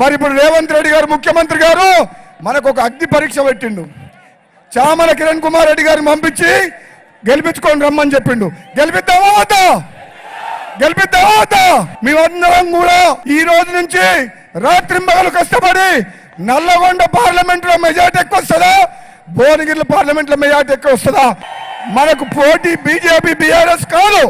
మరి ఇప్పుడు రేవంత్ రెడ్డి గారు ముఖ్యమంత్రి గారు మనకు ఒక అగ్ని పరీక్ష పెట్టిండు. చామల కిరణ్ కుమార్ రెడ్డి గారిని పంపించి గెలిపించుకొని రమ్మని చెప్పిండు. గెలిపిద్దామా వద్దా? గెలిపిద్దామా వద్దా? మేమందరం కూడా ఈ రోజు నుంచి రాత్రి మగలు కష్టపడి నల్లగొండ పార్లమెంట్లో మెజార్టీ ఎక్కువ వస్తుందా? భువనగిరి పార్లమెంట్లో మెజార్టీ ఎక్కువ వస్తుందా? మనకు పోటీ బీజేపీ బీఆర్ఎస్ కాదు.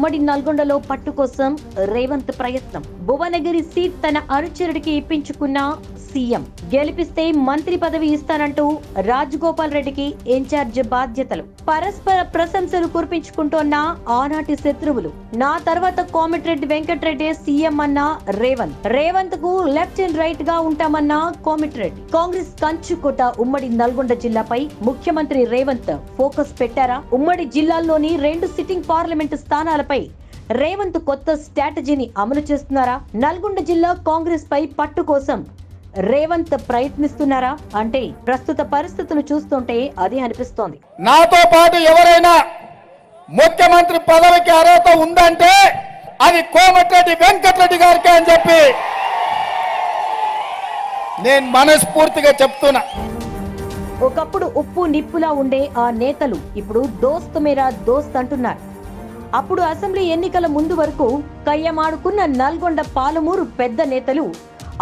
ఉమ్మడి నల్గొండలో పట్టు కోసం రేవంత్ ప్రయత్నం. భువనగిరి సీట్ తన అనుచరుడికి ఇప్పించుకున్న సీఎం. గెలిపిస్తే మంత్రి పదవి ఇస్తానంటూ రాజగోపాల్ రెడ్డికి ఇన్ఛార్జ్ బాధ్యతలు. పరస్పర ప్రశంసలు కురిపించుకుంటోన్న ఆనాటి శత్రువులు. నా తర్వాత కోమటిరెడ్డి వెంకటరెడ్డి సీఎం అన్న రేవంత్. రేవంత్కు లెఫ్ట్ అండ్ రైట్గా ఉంటామన్న కోమటిరెడ్డి. కాంగ్రెస్ కంచుకోట ఉమ్మడి నల్గొండ జిల్లాపై ముఖ్యమంత్రి రేవంత్ ఫోకస్ పెట్టారా? ఉమ్మడి జిల్లాల్లోని రెండు సిట్టింగ్ పార్లమెంటు స్థానాలపై రేవంత్ కొత్త స్ట్రాటజీని అమలు చేస్తున్నారా? నల్గొండ జిల్లా కాంగ్రెస్ పై పట్టు కోసం రేవంత్ ప్రయత్నిస్తున్నారా? అంటే ప్రస్తుత పరిస్థితులు చూస్తుంటే అది అనిపిస్తోంది. నాతో పాటు ఎవరైనా ముఖ్యమంత్రి పదవికి అర్హత ఉందంటే అది కోమటిరెడ్డి వెంకటరెడ్డి గారికి అని చెప్పి నేను మనస్ఫూర్తిగా చెప్తున్నా. ఒకప్పుడు ఉప్పు నిప్పులా ఉండే ఆ నేతలు ఇప్పుడు దోస్త్ మేరా దోస్త్ అంటున్నారు. అప్పుడు అసెంబ్లీ ఎన్నికల ముందు వరకు కయ్యమాడుకున్న నల్గొండ పాలమూరు పెద్ద నేతలు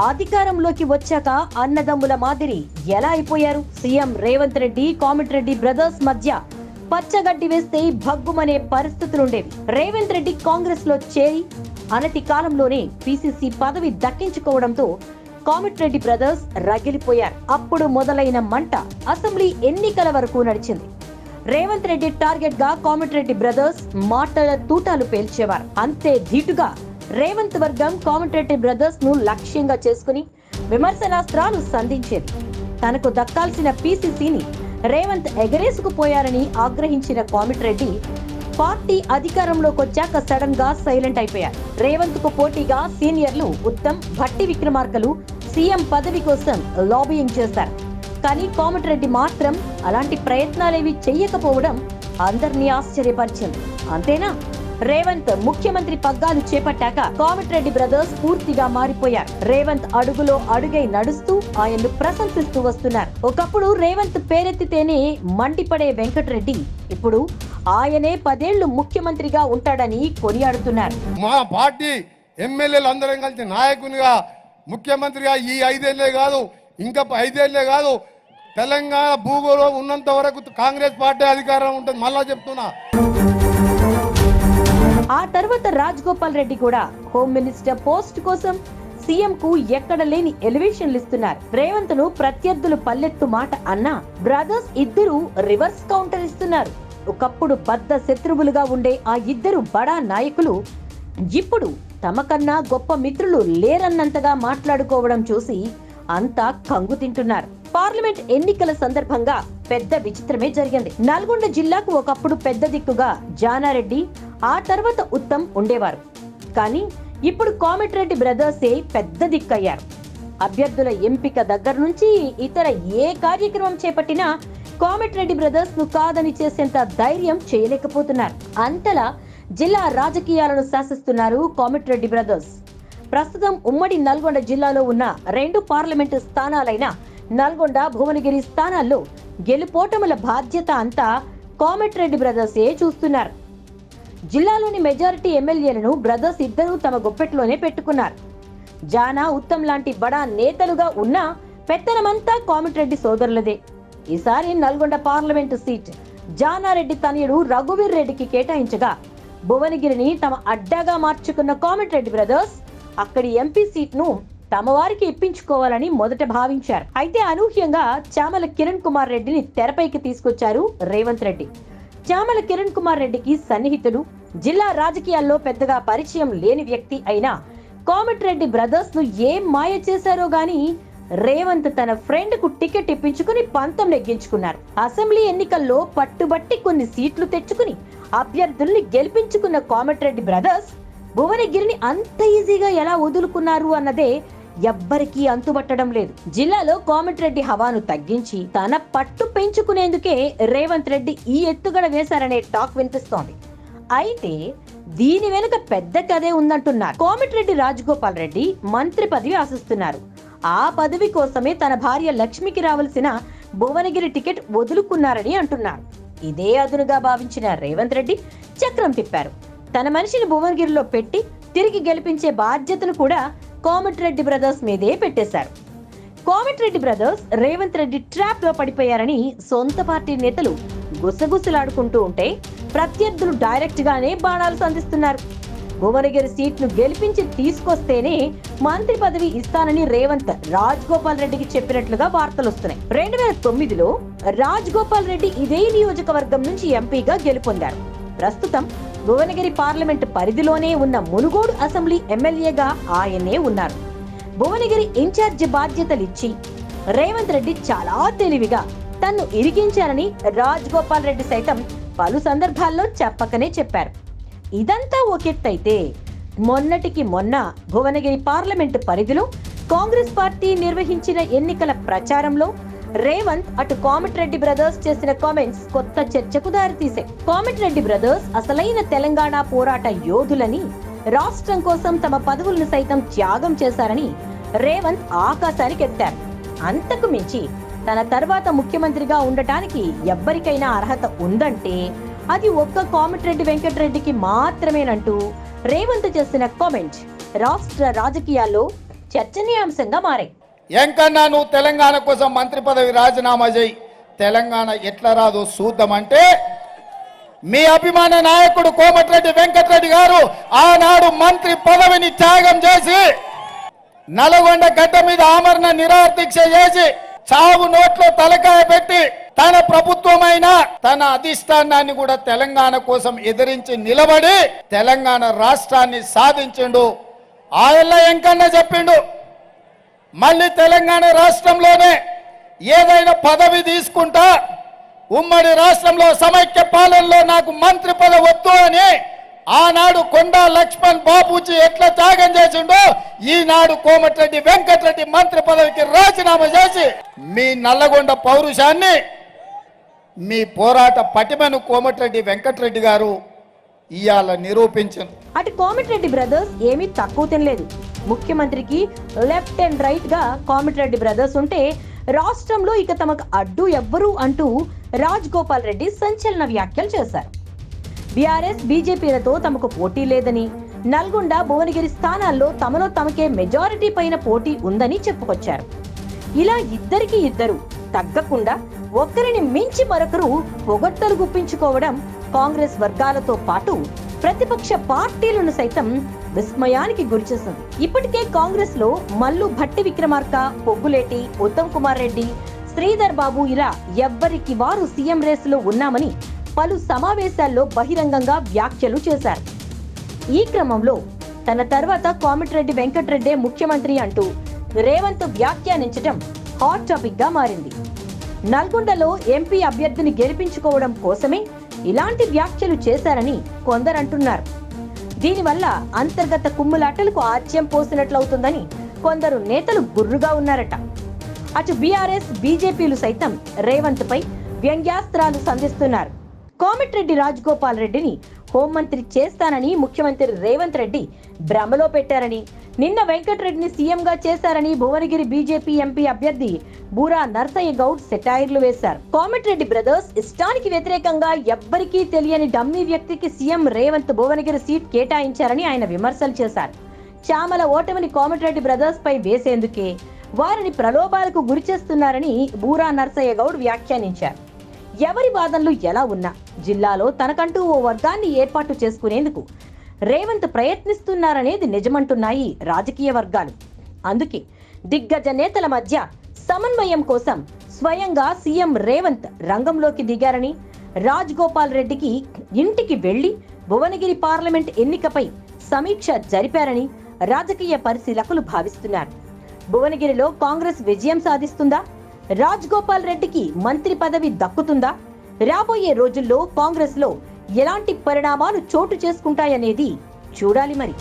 అధికారంలోకి వచ్చాక అన్నదమ్ముల మాదిరి ఎలా అయిపోయారు? సీఎం రేవంత్ రెడ్డి కోమటిరెడ్డి బ్రదర్స్ మధ్య పచ్చగడ్డి వేస్తే భగ్గుమనే పరిస్థితులుండేవి. రేవంత్ రెడ్డి కాంగ్రెస్లో చేరి అనతి కాలంలోనే పిసిసి పదవి దక్కించుకోవడంతో కోమటిరెడ్డి బ్రదర్స్ రగిలిపోయారు. అప్పుడు మొదలైన మంట అసెంబ్లీ ఎన్నికల వరకు నడిచింది. రేవంత్ రెడ్డి టార్గెట్గా కోమటిరెడ్డి బ్రదర్స్ మాటల తూటాలు పేల్చేవారు. అంతే ధీటుగా రేవంత్ వర్గం కోమటిరెడ్డి బ్రదర్స్ను లక్ష్యంగా చేసుకుని విమర్శనాస్త్రాలు సంధించేది. తనకు దక్కాల్సిన పీసీసీని రేవంత్ ఎగరేసుకుపోయారని ఆగ్రహించిన కోమటిరెడ్డి పార్టీ అధికారంలోకి వచ్చాక సడన్గా సైలెంట్ అయిపోయారు. రేవంత్కు పోటీగా సీనియర్లు ఉత్తమ్ భట్టి విక్రమార్కలు సీఎం పదవి కోసం లాబింగ్ చేశారు కానీ కోమటిరెడ్డి మాత్రం అలాంటి ప్రయత్నాలేవి చెయ్యకపోవడం అందరినీ ఆశ్చర్యపరిచింది. అంతేనా? రేవంత్ ముఖ్యమంత్రి పగ్గాలు చేపట్టాక కోమటిరెడ్డి బ్రదర్స్ పూర్తిగా మారిపోయారు. రేవంత్ అడుగులో అడుగై నడుస్తూ ఆయన్ను ప్రశంసిస్తూ వస్తున్నారు. ఒకప్పుడు రేవంత్ పేరెత్తితేనే మండిపడే వెంకటరెడ్డి ఇప్పుడు ఆయనే పదేళ్ళు ముఖ్యమంత్రిగా ఉంటాడని కొనియాడుతున్నారు. మా పార్టీ ఎమ్మెల్యేలు అందరం కలిసి నాయకునిగా ముఖ్యమంత్రిగా ఈ ఐదేళ్ళే కాదు ఇంకా ఐదేళ్ళే కాదు తెలంగాణ భూగోళం ఉన్నంత వరకు కాంగ్రెస్ పార్టీ అధికారం ఉంటుంది మళ్ళా చెప్తున్నా. ఆ తర్వాత రాజ్ గోపాల్ రెడ్డి కూడా హోమ్ మినిస్టర్ పోస్ట్ కోసం సీఎం కు ఎక్కడ లేని ఎలివేషన్లు ఇస్తున్నారు. రేవంత్ను ప్రత్యర్థులు పల్లెత్తు మాట అన్నా బ్రదర్స్ ఇద్దరు రివర్స్ కౌంటర్ ఇస్తున్నారు. ఒకప్పుడు బద్ద శత్రువులుగా ఉండే ఆ ఇద్దరు బడా నాయకులు ఇప్పుడు తమకన్నా గొప్ప మిత్రులు లేరన్నంతగా మాట్లాడుకోవడం చూసి అంతా కంగు తింటున్నారు. పార్లమెంట్ ఎన్నికల సందర్భంగా పెద్ద విచిత్రమే జరిగింది. నల్గొండ జిల్లాకు ఒకప్పుడు పెద్ద దిక్కుగా జానారెడ్డి ఆ తర్వాత ఉత్తమ్ ఉండేవారు. కానీ ఇప్పుడు కోమటిరెడ్డి బ్రదర్సే పెద్ద దిక్కయ్యారు. అభ్యర్థుల ఎంపిక దగ్గర నుంచి ఇతర ఏ కార్యక్రమం చేపట్టినా కోమటిరెడ్డి బ్రదర్స్ను కాదని చేసేంత ధైర్యం చేయలేకపోతున్నారు. అంతలా జిల్లా రాజకీయాలను శాసిస్తున్నారు కోమటిరెడ్డి బ్రదర్స్. ప్రస్తుతం ఉమ్మడి నల్గొండ జిల్లాలో ఉన్న రెండు పార్లమెంటు స్థానాలైన నల్గొండ భువనగిరి స్థానాల్లో గెలుపోటముల బాధ్యత అంతా కోమటిరెడ్డి బ్రదర్సే చూస్తున్నారు. జిల్లాలోని మెజారిటీ ఎమ్మెల్యేలను బ్రదర్స్ ఇద్దరూ తమ గుప్పెట్లోనే పెట్టుకున్నారు. జానా ఉత్తమ్ లాంటి బడా నేతలుగా ఉన్నా పెత్తనమంతా కోమటిరెడ్డి సోదరులదే. ఈసారి నల్గొండ పార్లమెంటు సీట్ జానారెడ్డి తనయుడు రఘువీర్ రెడ్డికి కేటాయించగా భువనగిరిని తమ అడ్డాగా మార్చుకున్న కోమటిరెడ్డి బ్రదర్స్ అక్కడి ఎంపీ సీట్ను తమ వారికి ఇప్పించుకోవాలని మొదట భావించారు. అయితే అనూహ్యంగా చామల కిరణ్ కుమార్ రెడ్డిని తెరపైకి తీసుకొచ్చారు రేవంత్ రెడ్డి. చామల కిరణ్ కుమార్ రెడ్డికి సన్నిహితుడు జిల్లా రాజకీయాల్లో పెద్దగా పరిచయం లేని వ్యక్తి అయినా కోమటిరెడ్డి బ్రదర్స్ను ఏం మాయ చేశారో గాని రేవంత్ తన ఫ్రెండ్కు టికెట్ ఇప్పించుకుని పంతం నెగ్గించుకున్నారు. అసెంబ్లీ ఎన్నికల్లో పట్టుబట్టి కొన్ని సీట్లు తెచ్చుకుని అభ్యర్థుల్ని గెలిపించుకున్న కోమటిరెడ్డి బ్రదర్స్ భువనగిరిని అంత ఈజీగా ఎలా వదులుకున్నారు అన్నదే ఎవ్వరికీ అంతుబట్టడం లేదు. జిల్లాలో కోమటిరెడ్డి హవాను తగ్గించి తన పట్టు పెంచుకునేందుకే రేవంత్ రెడ్డి ఈ ఎత్తుగడ వేశారనే టాక్ వినిపిస్తోంది. అయితే దీని వెనుక పెద్ద కథే ఉందంటున్నారు. కోమటిరెడ్డి రాజగోపాల్ రెడ్డి మంత్రి పదవి ఆశిస్తున్నారు. ఆ పదవి కోసమే తన భార్య లక్ష్మికి రావాల్సిన భువనగిరి టికెట్ వదులుకున్నారని అంటున్నారు. ఇదే అదునుగా భావించిన రేవంత్ రెడ్డి చక్రం తిప్పారు. తన మనిషిని భువనగిరిలో పెట్టి తిరిగి గెలిపించే బాధ్యతను కూడా కోమటిరెడ్డి బ్రదర్స్ మీదే పెట్టేశారు. కోమటిరెడ్డి బ్రదర్స్ రేవంత్ రెడ్డి ట్రాప్లో పడిపోయారని సొంత పార్టీ నేతలు గుసగుసలాడుకుంటూ ఉంటే ప్రత్యర్థులు డైరెక్ట్ గానే బాణాలు సంధిస్తున్నారు. భువనగిరి సీట్ను గెలిపించి తీసుకొస్తేనే మంత్రి పదవి ఇస్తానని రేవంత్ రాజ్ గోపాల్ రెడ్డికి చెప్పినట్లుగా వార్తలు వస్తున్నాయి. రెండు వేల తొమ్మిదిలో రాజ్ గోపాల్ రెడ్డి ఇదే నియోజకవర్గం నుంచి ఎంపీగా గెలుపొందారు. ప్రస్తుతం భువనగిరి పార్లమెంట్ పరిధిలోనే ఉన్న మునుగోడు అసెంబ్లీ ఎమ్మెల్యేగా ఆయనే ఉన్నారు. భువనగిరి ఇన్ఛార్జ్ బాధ్యతలిచ్చి రేవంత్ రెడ్డి చాలా తెలివిగా తన్ను ఇరికించారని రాజ్ గోపాల్ రెడ్డి సైతం పలు సందర్భాల్లో చెప్పకనే చెప్పారు. ఇదంతా ఒకెత్తైతే మొన్నటికి మొన్న భువనగిరి పార్లమెంటు పరిధిలో కాంగ్రెస్ పార్టీ నిర్వహించిన ఎన్నికల ప్రచారంలో రేవంత్ అటు కోమటిరెడ్డి బ్రదర్స్ చేసిన కామెంట్స్ కొత్త చర్చకు దారితీశాయి కోమటిరెడ్డి బ్రదర్స్ అసలైన తెలంగాణ పోరాట యోధులని రాష్ట్రం కోసం తమ పదవులను సైతం త్యాగం చేశారని రేవంత్ ఆకాశానికి ఎత్తారు. అంతకు మించి తన తర్వాత ముఖ్యమంత్రిగా ఉండటానికి ఎవ్వరికైనా అర్హత ఉందంటే అది ఒక్క కోమటిరెడ్డి వెంకటరెడ్డికి మాత్రమేనంటూ రేవంత్ చేసిన కామెంట్ రాష్ట్ర రాజకీయాల్లో చర్చనీయాంశంగా మారాయి. ఎంకన్నా నువ్వు తెలంగాణ కోసం మంత్రి పదవి రాజీనామా చేయి. తెలంగాణ ఎట్లా రాదో చూద్దామంటే మీ అభిమాన నాయకుడు కోమటిరెడ్డి వెంకటరెడ్డి గారు ఆనాడు మంత్రి పదవిని త్యాగం చేసి నల్గొండ గడ్డ మీద ఆమరణ నిరాదీక్ష చేసి చావు నోట్లో తలకాయ పెట్టి తన ప్రభుత్వమైన తన అధిష్టానాన్ని కూడా తెలంగాణ కోసం ఎదిరించి నిలబడి తెలంగాణ రాష్ట్రాన్ని సాధించిండు. ఆయన ఎంకన్నా చెప్పిండు. మళ్ళీ తెలంగాణ రాష్ట్రంలోనే ఏదైనా పదవి తీసుకుంటా ఉమ్మడి రాష్ట్రంలో సమైక్య పాలనలో నాకు మంత్రి పదవి వద్దు అని ఆనాడు కొండా లక్ష్మణ్ బాబూజీ ఎట్లా త్యాగం చేసిండో ఈనాడు కోమటిరెడ్డి వెంకటరెడ్డి మంత్రి పదవికి రాజీనామా చేసి మీ నల్లగొండ పౌరుషాన్ని మీ పోరాట పటిమను కోమటిరెడ్డి వెంకటరెడ్డి గారు ఇవాళ నిరూపించను. అటు కోమటిరెడ్డి బ్రదర్స్ ఏమీ తక్కువ తినలేదు. ముఖ్యమంత్రికి లెఫ్ట్ అండ్ రైట్గా కోమటిరెడ్డి బ్రదర్స్ ఉంటే రాష్ట్రంలో ఇక తమకు అడ్డు ఎవ్వరు అంటూ రాజ్ గోపాల్ రెడ్డి సంచలన వ్యాఖ్యలు చేశారు. బీఆర్ఎస్ బీజేపీలతో తమకు పోటీ లేదని నల్గొండ భువనగిరి స్థానాల్లో తమలో తమకే మెజారిటీ పైన పోటీ ఉందని చెప్పుకొచ్చారు. ఇలా ఇద్దరికి ఇద్దరు తగ్గకుండా ఒకరిని మించి మరొకరు పొగట్టలు గుప్పించుకోవడం కాంగ్రెస్ వర్గాలతో పాటు ప్రతిపక్ష పార్టీలను సైతం విస్మయానికి గురిచేసింది ఇప్పటికే కాంగ్రెస్లో మల్లు భట్టి విక్రమార్క పొగ్గులేటి ఉత్తమ్ కుమార్ రెడ్డి శ్రీధర్ బాబు ఇలా ఎవ్వరికి వారు సీఎం రేసులో ఉన్నామని పలు సమావేశాల్లో బహిరంగంగా వ్యాఖ్యలు చేశారు. ఈ క్రమంలో తన తర్వాత కోమటిరెడ్డి వెంకటరెడ్డే ముఖ్యమంత్రి అంటూ రేవంత్ వ్యాఖ్యానించడం హాట్ టాపిక్గా మారింది. నల్గొండలో ఎంపీ అభ్యర్థిని గెలిపించుకోవడం కోసమే ఇలాంటి వ్యాఖ్యలు చేశారని కొందరంటున్నారు. దీనివల్ల అంతర్గత కుమ్ములాటలకు ఆజ్యం పోసినట్లవుతుందని కొందరు నేతలు గుర్రుగా ఉన్నారట. అటు బీఆర్ఎస్ బీజేపీలు సైతం రేవంత్ పై వ్యంగ్యాస్త్రాలు సంధిస్తున్నారు. కోమటిరెడ్డి రాజగోపాల్ రెడ్డిని హోంమంత్రి చేస్తానని ముఖ్యమంత్రి రేవంత్ రెడ్డి భ్రమలో పెట్టారని నిన్న వెంకటరెడ్డిని సీఎంగా చేశారని భువనగిరి బీజేపీ ఎంపీ అభ్యర్థి బూరా నర్సయ్య గౌడ్ సెటైర్లు వేశారు. కోమటిరెడ్డి బ్రదర్స్ ఇష్టానికి వ్యతిరేకంగా ఎవ్వరికీ తెలియని డమ్మీ వ్యక్తికి సీఎం రేవంత్ భువనగిరి సీట్ కేటాయించారని ఆయన విమర్శలు చేశారు. చామల ఓటమిని కోమటిరెడ్డి బ్రదర్స్ పై వేసేందుకే వారిని ప్రలోభాలకు గురి చేస్తున్నారని బూరా నర్సయ్య గౌడ్ వ్యాఖ్యానించారు. ఎవరి వాదనలు ఎలా ఉన్నా జిల్లాలో తనకంటూ ఓ వర్గాన్ని ఏర్పాటు చేసుకునేందుకు రేవంత్ ప్రయత్నిస్తున్నారనేది నిజమంటున్నాయి రాజకీయ వర్గాలు. అందుకే దిగ్గజ నేతల మధ్య సమన్వయం కోసం స్వయంగా సీఎం రేవంత్ రంగంలోకి దిగారని రాజ్ గోపాల్ రెడ్డికి ఇంటికి వెళ్ళి భువనగిరి పార్లమెంట్ ఎన్నికపై సమీక్ష జరిపారని రాజకీయ పరిశీలకులు భావిస్తున్నారు. భువనగిరిలో కాంగ్రెస్ విజయం సాధిస్తుందా? రాజ్ గోపాల్ రెడ్డికి మంత్రి పదవి దక్కుతుందా? రాబోయే రోజుల్లో కాంగ్రెస్లో ఎలాంటి పరిణామాలు చోటు చేసుకుంటాయనేది చూడాలి మరి.